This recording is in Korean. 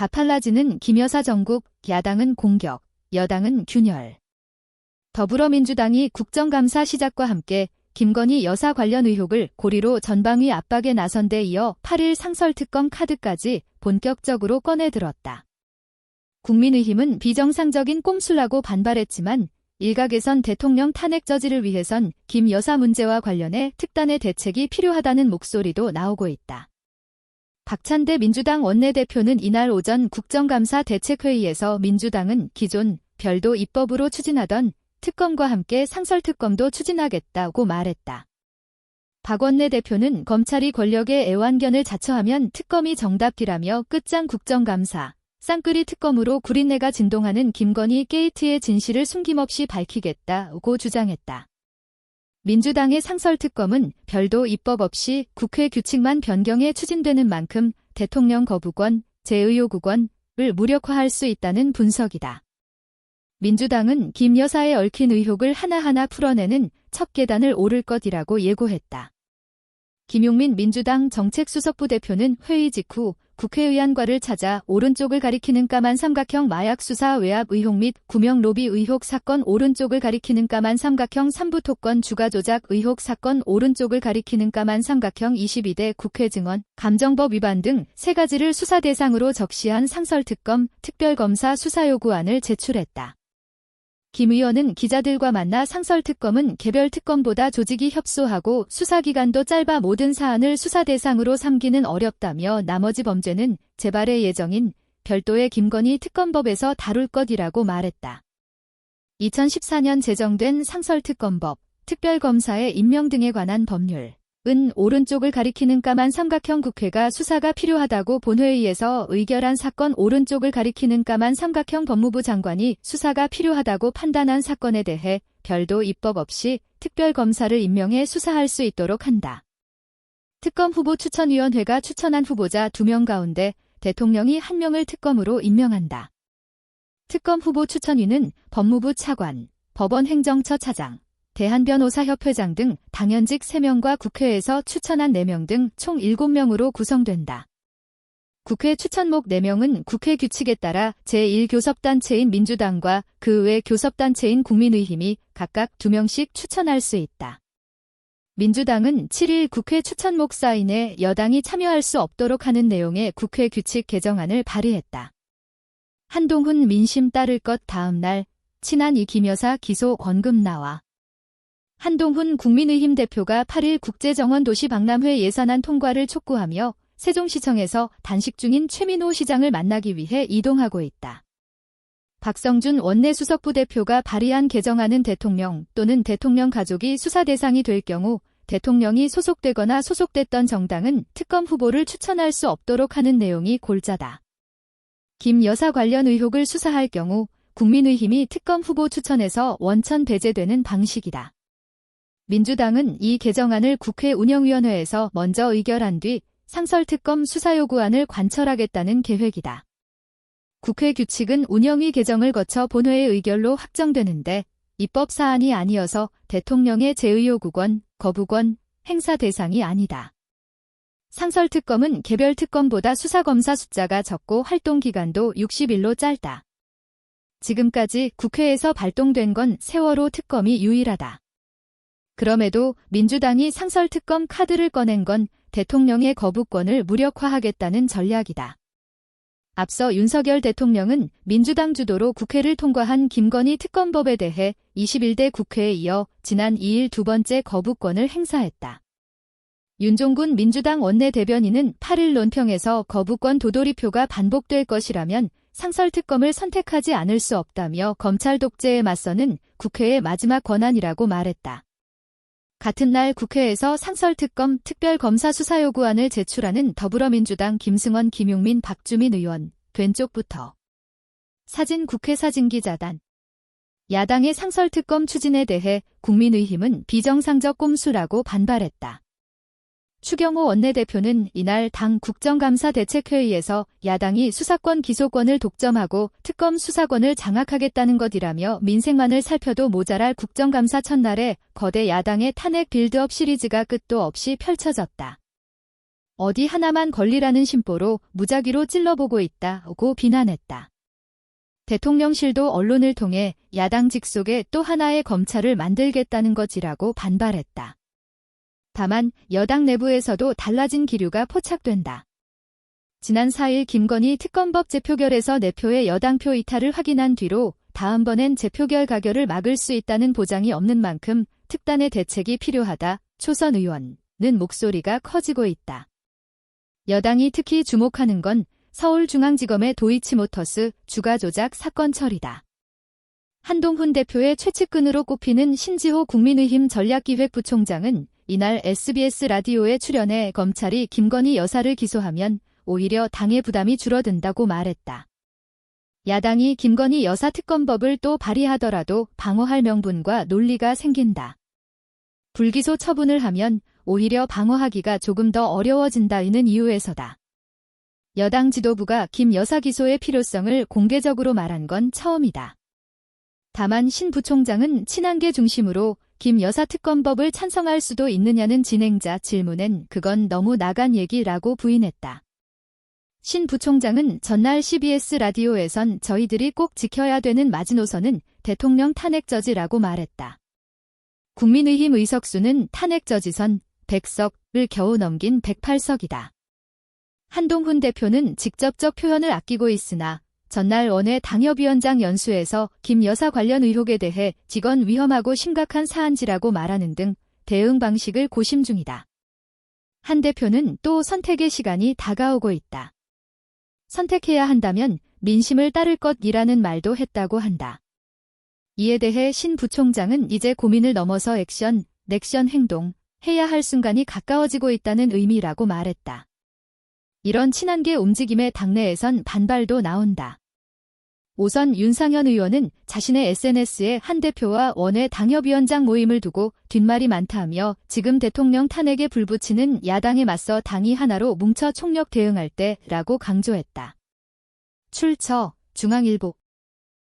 가팔라지는 김여사 정국, 야당은 공격, 여당은 균열. 더불어민주당이 국정감사 시작과 함께 김건희 여사 관련 의혹을 고리로 전방위 압박에 나선 데 이어 8일 상설특검 카드까지 본격적으로 꺼내들었다. 국민의힘은 비정상적인 꼼수라고 반발했지만 일각에선 대통령 탄핵 저지를 위해선 김 여사 문제와 관련해 특단의 대책이 필요하다는 목소리도 나오고 있다. 박찬대 민주당 원내대표는 이날 오전 국정감사 대책회의에서 민주당은 기존 별도 입법으로 추진하던 특검과 함께 상설특검도 추진하겠다고 말했다. 박 원내대표는 검찰이 권력의 애완견을 자처하면 특검이 정답기라며 끝장 국정감사, 쌍끌이 특검으로 구린내가 진동하는 김건희 게이트의 진실을 숨김없이 밝히겠다고 주장했다. 민주당의 상설특검은 별도 입법 없이 국회 규칙만 변경해 추진되는 만큼 대통령 거부권, 재의요구권을 무력화할 수 있다는 분석이다. 민주당은 김 여사의 얽힌 의혹을 하나하나 풀어내는 첫 계단을 오를 것이라고 예고했다. 김용민 민주당 정책수석부 대표는 회의 직후 국회의안과를 찾아 오른쪽을 가리키는 까만 삼각형 마약 수사 외압 의혹 및 구명 로비 의혹 사건 오른쪽을 가리키는 까만 삼각형 삼부토건 주가 조작 의혹 사건 오른쪽을 가리키는 까만 삼각형 22대 국회 증언 감정법 위반 등 세 가지를 수사 대상으로 적시한 상설 특검 특별검사 수사 요구안을 제출했다. 김 의원은 기자들과 만나 상설특검은 개별 특검보다 조직이 협소하고 수사기간도 짧아 모든 사안을 수사 대상으로 삼기는 어렵다며 나머지 범죄는 재발의 예정인 별도의 김건희 특검법에서 다룰 것이라고 말했다. 2014년 제정된 상설특검법, 특별검사의 임명 등에 관한 법률, 은 오른쪽을 가리키는 까만 삼각형 국회가 수사가 필요하다고 본회의에서 의결한 사건 오른쪽을 가리키는 까만 삼각형 법무부 장관이 수사가 필요하다고 판단한 사건에 대해 별도 입법 없이 특별검사를 임명해 수사할 수 있도록 한다. 특검 후보 추천위원회가 추천한 후보자 2명 가운데 대통령이 1명을 특검으로 임명한다. 특검 후보 추천위는 법무부 차관, 법원 행정처 차장, 대한변호사협회장 등 당연직 3명과 국회에서 추천한 4명 등 총 7명으로 구성된다. 국회 추천목 4명은 국회 규칙에 따라 제1교섭단체인 민주당과 그 외 교섭단체인 국민의힘이 각각 2명씩 추천할 수 있다. 민주당은 7일 국회 추천목 사인에 여당이 참여할 수 없도록 하는 내용의 국회 규칙 개정안을 발의했다. 한동훈 민심 따를 것 다음 날 친한 이 김여사 기소 원금 나와 한동훈 국민의힘 대표가 8일 국제정원 도시 박람회 예산안 통과를 촉구하며 세종시청에서 단식 중인 최민호 시장을 만나기 위해 이동하고 있다. 박성준 원내수석부 대표가 발의한 개정안은 대통령 또는 대통령 가족이 수사 대상이 될 경우 대통령이 소속되거나 소속됐던 정당은 특검 후보를 추천할 수 없도록 하는 내용이 골자다. 김 여사 관련 의혹을 수사할 경우 국민의힘이 특검 후보 추천에서 원천 배제되는 방식이다. 민주당은 이 개정안을 국회 운영위원회에서 먼저 의결한 뒤 상설특검 수사 요구안을 관철하겠다는 계획이다. 국회 규칙은 운영위 개정을 거쳐 본회의 의결로 확정되는데 입법 사안이 아니어서 대통령의 제의요구권, 거부권, 행사 대상이 아니다. 상설특검은 개별특검보다 수사검사 숫자가 적고 활동기간도 60일로 짧다. 지금까지 국회에서 발동된 건 세월호 특검이 유일하다. 그럼에도 민주당이 상설특검 카드를 꺼낸 건 대통령의 거부권을 무력화하겠다는 전략이다. 앞서 윤석열 대통령은 민주당 주도로 국회를 통과한 김건희 특검법에 대해 21대 국회에 이어 지난 2일 두 번째 거부권을 행사했다. 윤종군 민주당 원내대변인은 8일 논평에서 거부권 도돌이표가 반복될 것이라면 상설특검을 선택하지 않을 수 없다며 검찰 독재에 맞서는 국회의 마지막 권한이라고 말했다. 같은 날 국회에서 상설특검 특별검사 수사 요구안을 제출하는 더불어민주당 김승원 김용민 박주민 의원 된 쪽부터 사진 국회 사진기자단 야당의 상설특검 추진에 대해 국민의힘은 비정상적 꼼수라고 반발했다. 추경호 원내대표는 이날 당 국정감사 대책회의에서 야당이 수사권 기소권을 독점하고 특검 수사권을 장악하겠다는 것이라며 민생만을 살펴도 모자랄 국정감사 첫날에 거대 야당의 탄핵 빌드업 시리즈가 끝도 없이 펼쳐졌다. 어디 하나만 걸리라는 심보로 무작위로 찔러보고 있다고 비난했다. 대통령실도 언론을 통해 야당 직속에 또 하나의 검찰을 만들겠다는 것이라고 반발했다. 다만 여당 내부에서도 달라진 기류가 포착된다. 지난 4일 김건희 특검법 재표결에서 내표의 여당표 이탈을 확인한 뒤로 다음번엔 재표결 가결을 막을 수 있다는 보장이 없는 만큼 특단의 대책이 필요하다. 초선 의원은 목소리가 커지고 있다. 여당이 특히 주목하는 건 서울중앙지검의 도이치모터스 주가 조작 사건 처리다. 한동훈 대표의 최측근으로 꼽히는 신지호 국민의힘 전략기획부총장은 이날 SBS 라디오에 출연해 검찰이 김건희 여사를 기소하면 오히려 당의 부담이 줄어든다고 말했다. 야당이 김건희 여사 특검법을 또 발의하더라도 방어할 명분과 논리가 생긴다. 불기소 처분을 하면 오히려 방어하기가 조금 더 어려워진다는 이유에서다. 여당 지도부가 김 여사 기소의 필요성을 공개적으로 말한 건 처음이다. 다만 신 부총장은 친한계 중심으로 김 여사 특검법을 찬성할 수도 있느냐는 진행자 질문엔 그건 너무 나간 얘기라고 부인했다. 신 부총장은 전날 CBS 라디오에선 저희들이 꼭 지켜야 되는 마지노선은 대통령 탄핵 저지라고 말했다. 국민의힘 의석수는 탄핵 저지선 100석을 겨우 넘긴 108석이다. 한동훈 대표는 직접적 표현을 아끼고 있으나 전날 원외 당협위원장 연수에서 김 여사 관련 의혹에 대해 직원 위험하고 심각한 사안지라고 말하는 등 대응 방식을 고심 중이다. 한 대표는 또 선택의 시간이 다가오고 있다. 선택해야 한다면 민심을 따를 것이라는 말도 했다고 한다. 이에 대해 신 부총장은 이제 고민을 넘어서 액션, 넥션 행동, 해야 할 순간이 가까워지고 있다는 의미라고 말했다. 이런 친한계 움직임에 당내에선 반발도 나온다. 우선 윤상현 의원은 자신의 SNS에 한 대표와 원외 당협위원장 모임을 두고 뒷말이 많다며 지금 대통령 탄핵에 불붙이는 야당에 맞서 당이 하나로 뭉쳐 총력 대응할 때라고 강조했다. 출처 중앙일보